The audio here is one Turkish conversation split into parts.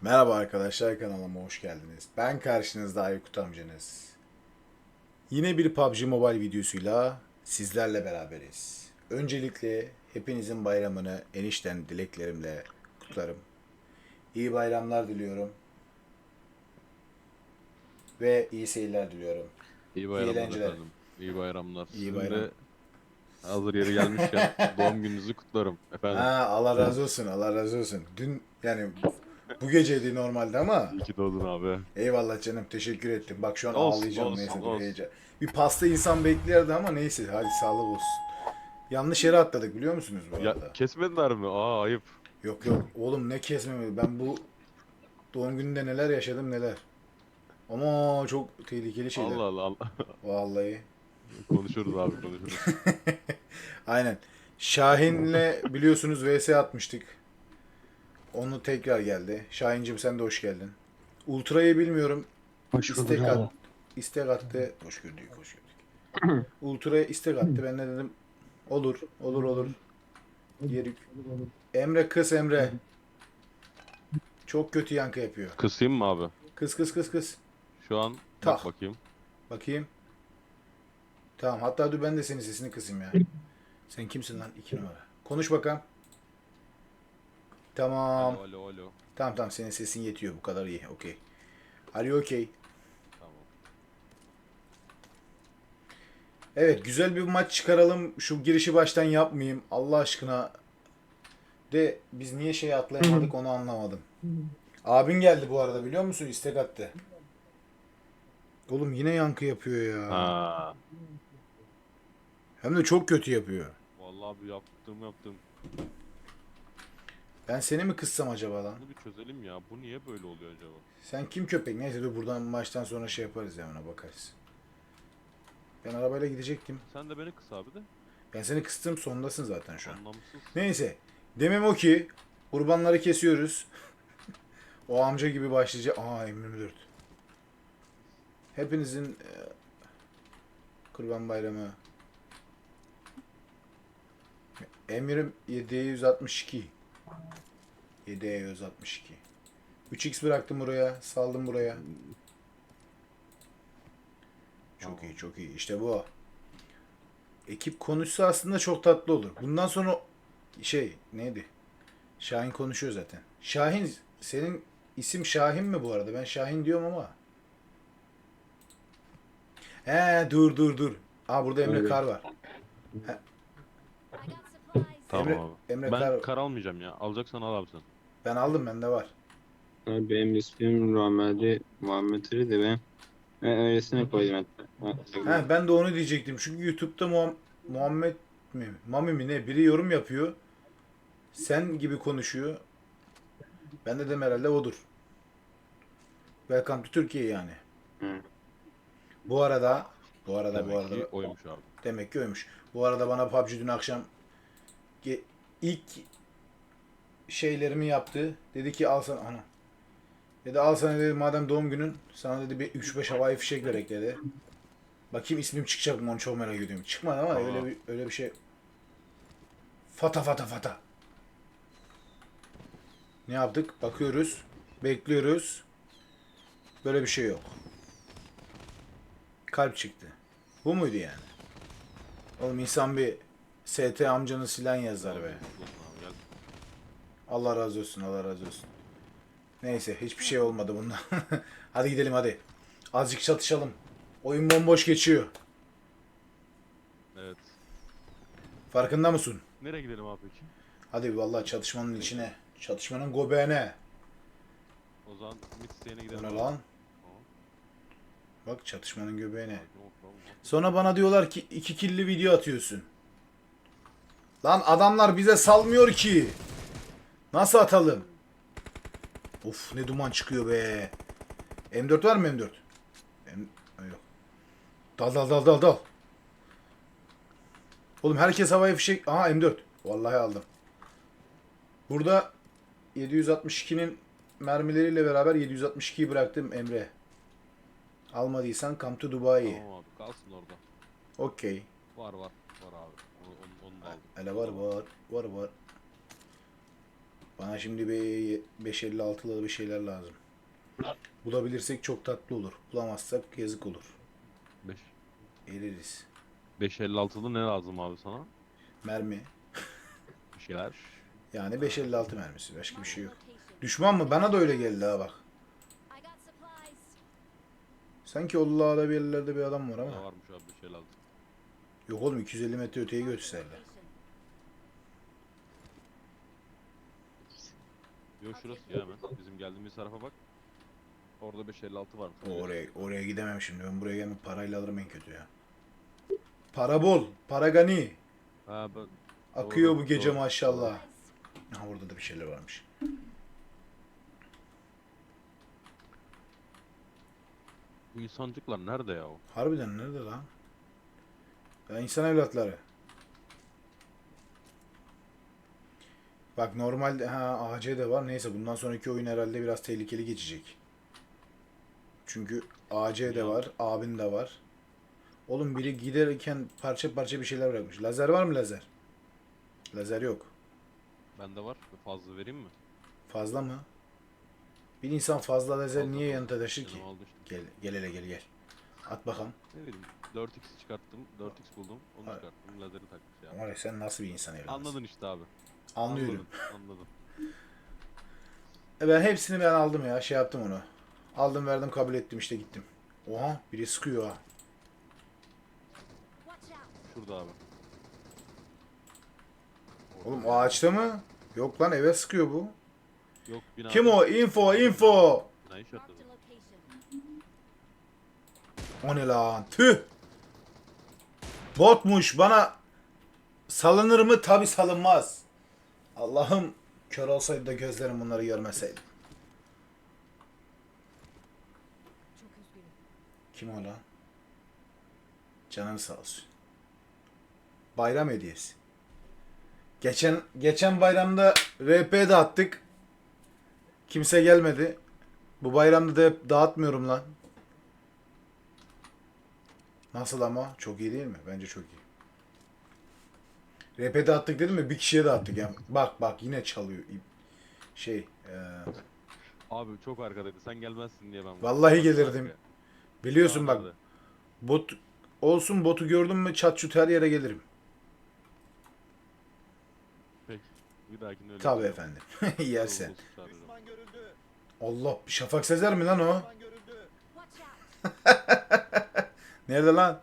Merhaba arkadaşlar kanalıma hoş geldiniz. Ben karşınızda Aykut amcanız. Yine bir PUBG Mobile videosuyla sizlerle beraberiz. Öncelikle hepinizin bayramını enişten dileklerimle kutlarım. İyi bayramlar diliyorum. Ve iyi seyirler diliyorum. İyi bayramlar eğlenceler. efendim. İyi bayramlar. İyi bayram. de hazır yeri gelmişken doğum gününüzü kutlarım efendim. Ha, Allah razı olsun, Allah razı olsun. Dün yani bu geceydi normalde ama İyi ki doğdun abi. Eyvallah canım teşekkür ettim. Bak şu an Olsun, ağlayacağım olsun, neyse olsun. heyecan. Bir pasta insan beklerdi ama neyse hadi sağlık olsun. Yanlış yere atladık biliyor musunuz bu arada? Ya kesmediler mi? Aa ayıp. Yok yok oğlum ne kesmemeli. Ben bu doğum gününde neler yaşadım neler. Ama çok tehlikeli şeyler. Allah Allah. Allah. Vallahi. konuşuruz abi konuşuruz. Aynen. Şahin'le biliyorsunuz VS atmıştık. Onu tekrar geldi. Şahincim sen de hoş geldin. Ultra'yı bilmiyorum. Hoş İstek, bulduk at, abi. istek attı. Hoş gördük, hoş gördük. Ultra'ya istek attı. Ben de dedim olur, olur, olur. Yerik. Emre kız Emre. Çok kötü yankı yapıyor. Kısayım mı abi? Kız kız kız kız. Şu an Tak. bak bakayım. Bakayım. Tamam hatta dur ben de senin sesini kısayım ya. Sen kimsin lan? İki numara. Konuş bakalım. Tamam. Alo alo alo. Tamam tamam senin sesin yetiyor bu kadar iyi. Okey. Okay? Tamam. Evet güzel bir maç çıkaralım. Şu girişi baştan yapmayayım. Allah aşkına. De biz niye şey atlayamadık onu anlamadım. Abin geldi bu arada biliyor musun? İstek attı. Oğlum yine yankı yapıyor ya. Ha. Hem de çok kötü yapıyor. Vallahi abi yaptım yaptım. Ben seni mi kıssam acaba lan? Bunu bir çözelim ya. Bu niye böyle oluyor acaba? Sen kim köpek? Neyse dur buradan maçtan sonra şey yaparız ya ona bakarız. Ben arabayla gidecektim. Sen de beni kıs abi de. Ben seni kıstım sondasın zaten şu an. Anlamsız. Neyse. Demem o ki kurbanları kesiyoruz. o amca gibi başlayacak. Aa M24. Hepinizin e, kurban bayramı. Emirim 762. 762. 3x bıraktım buraya. Saldım buraya. Çok iyi çok iyi. İşte bu. Ekip konuşsa aslında çok tatlı olur. Bundan sonra şey neydi? Şahin konuşuyor zaten. Şahin senin isim Şahin mi bu arada? Ben Şahin diyorum ama. He dur dur dur. Aa burada Emre. Kar var. Tamam Emre- abi. Emre ben Kar- kar almayacağım ya. Alacaksan al abi sen. Ben aldım bende var. Abi benim ismim rahmetli Muhammed Ali de ben, ben öylesine koydum hatta. He ben de onu diyecektim. Çünkü YouTube'da Muham- Muhammed mi? Mami mi ne? Biri yorum yapıyor. Sen gibi konuşuyor. Ben de dedim herhalde odur. Welcome to Türkiye yani. Hı. Bu arada bu arada Demek bu arada ki oymuş abi. Demek ki oymuş. Bu arada bana PUBG dün akşam ilk şeylerimi yaptı. Dedi ki al sana ana. Dedi al sana dedi madem doğum günün sana dedi bir 3-5 havai fişek vererek dedi. Bakayım ismim çıkacak mı onu çok merak ediyorum. Çıkmadı ama Aa. öyle bir öyle bir şey. Fata fata fata. Ne yaptık? Bakıyoruz. Bekliyoruz. Böyle bir şey yok. Kalp çıktı. Bu muydu yani? Oğlum insan bir ST amcanın silah yazar be. Allah razı olsun, Allah razı olsun. Neyse, hiçbir şey olmadı bundan. hadi gidelim hadi. Azıcık çatışalım. Oyun bomboş geçiyor. Evet. Farkında mısın? Nereye gidelim abi peki? Hadi vallahi çatışmanın içine. Çatışmanın göbeğine. O zaman mid Bu gidelim. ne lan? Bak çatışmanın göbeğine. Sonra bana diyorlar ki iki killi video atıyorsun. Lan adamlar bize salmıyor ki. Nasıl atalım? Of ne duman çıkıyor be. M4 var mı M4? M yok. Dal dal dal dal dal. Oğlum herkes havaya fişek. Aha M4. Vallahi aldım. Burada 762'nin mermileriyle beraber 762'yi bıraktım Emre. Almadıysan come to Dubai. Tamam abi kalsın orada. Okey. Var var. Var abi. Onu, onu, onu da aldım. Hele var var. Var var. Bana şimdi bir 556'lı bir şeyler lazım. Bulabilirsek çok tatlı olur. Bulamazsak yazık olur. 5 Eririz. 556'da ne lazım abi sana? Mermi. Bir şeyler. Yani 556 mermisi. Başka bir şey yok. Düşman mı? Bana da öyle geldi ha bak. Sanki Allah'da bir yerlerde bir adam var Ne ama. varmış abi 556. Yok oğlum 250 metre öteye götürseler. Yok şurası ya hemen. Bizim geldiğimiz tarafa bak. Orada 556 varmış. Oraya, oraya gidemem şimdi. Ben buraya gelmek parayla alırım en kötü ya. Para bol. Para gani. Ha ben Akıyor Doğru, bu gece doğru. maşallah. Ha orada da bir şeyler varmış. bu insancıklar nerede ya? Harbiden nerede lan? Ya insan evlatları. Bak normalde ha AC de var. Neyse bundan sonraki oyun herhalde biraz tehlikeli geçecek. Çünkü AC de var, abin de var. Oğlum biri giderken parça parça bir şeyler bırakmış. Lazer var mı lazer? Lazer yok. Bende var. Fazla vereyim mi? Fazla mı? Bir insan fazla lazer Fazla, niye yanında taşır ki? Canım aldı işte. Gel, gel hele gel gel. At bakalım. Ne bileyim 4x çıkarttım. 4x buldum. Onu Hayır. çıkarttım. Lazeri takmış ya. Var ya sen nasıl bir insan evladısın? Anladın işte abi. Anlıyorum. Anladım. Anladım. E ben hepsini ben aldım ya. Şey yaptım onu. Aldım verdim kabul ettim işte gittim. Oha biri sıkıyor ha. Şurada abi. Oğlum o ağaçta mı? Yok lan eve sıkıyor bu. Yok bina. Kim o? Info info. Binayı şartladı. O ne lan? Tüh. Botmuş bana salınır mı? Tabi salınmaz. Allah'ım kör olsaydı da gözlerim bunları görmeseydi. Kim o lan? Canın sağ olsun. Bayram hediyesi. Geçen geçen bayramda RP dağıttık. Kimse gelmedi. Bu bayramda da dağıtmıyorum lan. Nasıl ama? Çok iyi değil mi? Bence çok iyi. RP dağıttık dedim mi? Bir kişiye dağıttık yani. Bak bak yine çalıyor. Şey, eee, Abi çok arkadaydı. Sen gelmezsin diye ben. Vallahi gelirdim. Arkaya. biliyorsun bak bot olsun botu gördüm mü çat çut her yere gelirim. Peki. Bir dahakine öyle. Tabii efendim. Yersen. Allah Şafak Sezer mi lan o? Nerede lan?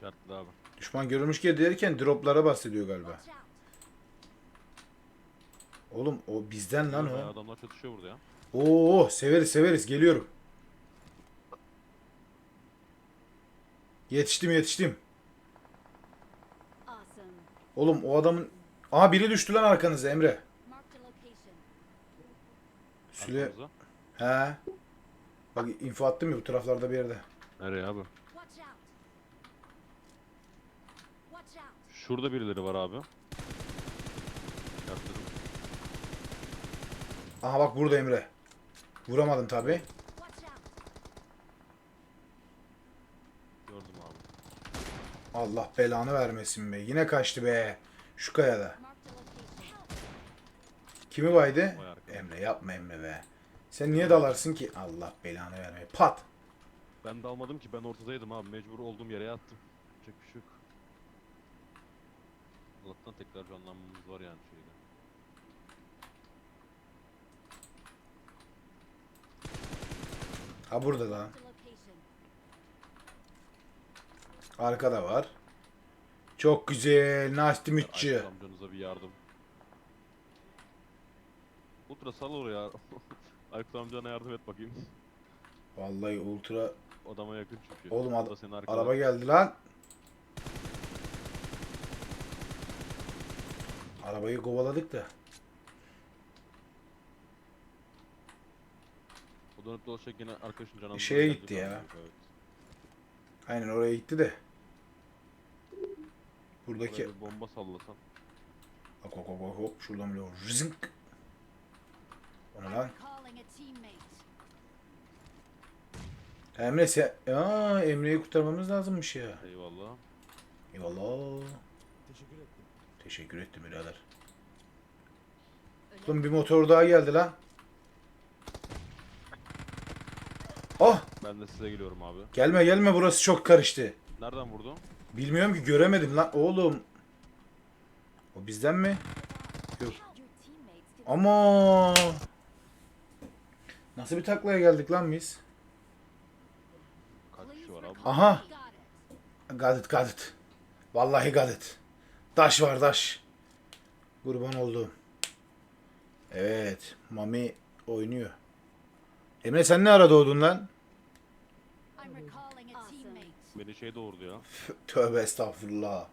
Şartlı abi. Düşman görülmüş ki derken droplara bahsediyor galiba. Oğlum o bizden lan o. Adamlar çatışıyor burada ya. Oo severiz severiz geliyorum. Yetiştim yetiştim. Oğlum o adamın... Aha biri düştü lan arkanıza Emre. Süle... He. Bak info attım ya bu taraflarda bir yerde. Nereye abi? Şurada birileri var abi. Şartladım. Aha bak burada Emre. Vuramadım tabi. Gördüm abi. Allah belanı vermesin be. Yine kaçtı be. Şu kayada. Kimi baydı? Emre yapma Emre be. Sen niye dalarsın ki? Allah belanı vermeye. Pat. Ben de almadım ki ben ortadaydım abi. Mecbur olduğum yere yattım. Yapacak bir şey yok. Allah'tan tekrar canlanmamız var yani şeyde. Ha burada da. Arkada var. Çok güzel. Nasty mütçü. Aykut amcanıza bir yardım. Ultra sal oraya. Aykut amcana yardım et bakayım. Vallahi ultra Adama yakın çünkü. Oğlum ad- da arkada. araba geldi lan. Arabayı kovaladık da. O dönüp dolaşacak yine arkadaşın canına. Şeye gitti ya. Evet. Aynen oraya gitti de. Buradaki bir bomba sallasan. Bak hop hop hop hop şuradan böyle rızınk. O ne lan? Emre sen... Aa, Emre'yi kurtarmamız lazımmış ya. Eyvallah. Eyvallah. Teşekkür ettim. Birader. Oğlum bir motor daha geldi lan. Oh Ben de size geliyorum abi. gelme gelme burası çok karıştı. Nereden vurdun? Bilmiyorum ki göremedim lan oğlum. O bizden mi? Yok. Ama Nasıl bir taklaya geldik lan biz? Kaç kişi var abi? Aha. Got it, got it. Vallahi got Taş var taş. Kurban olduğum. Evet. Mami oynuyor. Emre sen ne ara doğdun lan? Beni şey doğurdu ya. Tövbe estağfurullah.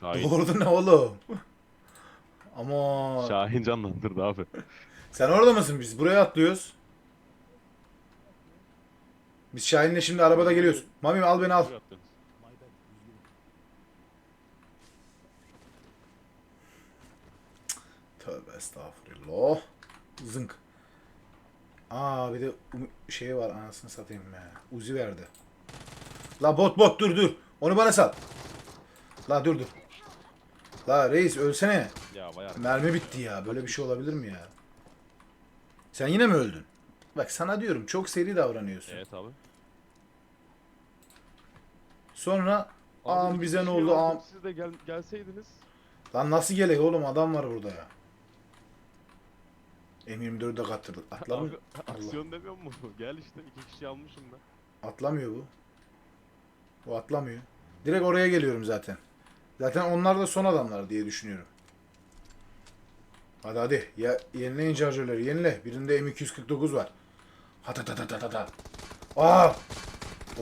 Şahin. Doğurdu ne oğlum? Ama Şahin canlandırdı abi. sen orada mısın biz? Buraya atlıyoruz. Biz Şahin'le şimdi arabada geliyoruz. Mami al beni al. Ne yaptınız? Tövbe estağfurullah. Zınk. Aa bir de um- şey var anasını satayım ya. Uzi verdi. La bot bot dur dur. Onu bana sal. La dur dur. La reis ölsene. Ya bayağı. Mermi bitti ya. Böyle bir şey olabilir mi ya? Sen yine mi öldün? Bak sana diyorum çok seri davranıyorsun. Evet abi. Sonra ağam bize ne kişi oldu ağam. Siz de gel, gelseydiniz. Lan nasıl gelek oğlum adam var burada ya. M24'de kattırdık. Atlamıyor. Abi aksiyon demiyor mu? Gel işte iki kişi almışım ben. Atlamıyor bu. O atlamıyor. Direkt oraya geliyorum zaten. Zaten onlar da son adamlar diye düşünüyorum. Hadi hadi. Ya yenileyin şarjörleri. Yenile. Birinde M249 var. Hata ta ta ta ta ta. Aa!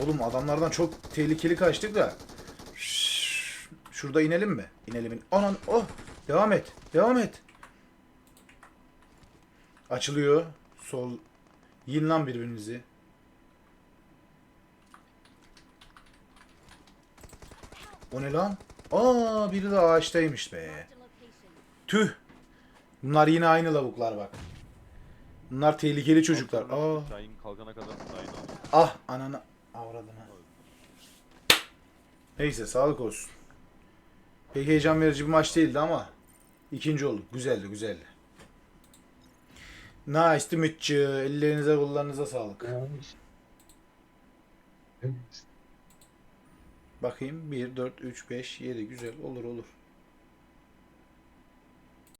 Oğlum adamlardan çok tehlikeli kaçtık da. Şşş. Şurada inelim mi? İnelim. in- Anan oh! Devam et. Devam et. Açılıyor. Sol. Yiyin lan birbirinizi. O ne lan? Aa biri de ağaçtaymış be. Tüh. Bunlar yine aynı lavuklar bak. Bunlar tehlikeli çocuklar. Aa. Şahin kalkana kadar Şahin aldı. Ah ananı avradına. Neyse sağlık olsun. Pek heyecan verici bir maç değildi ama ikinci olduk. Güzeldi güzeldi. Nice to meet you. Ellerinize kollarınıza sağlık. Bakayım 1, 4, 3, 5, 7 güzel olur olur.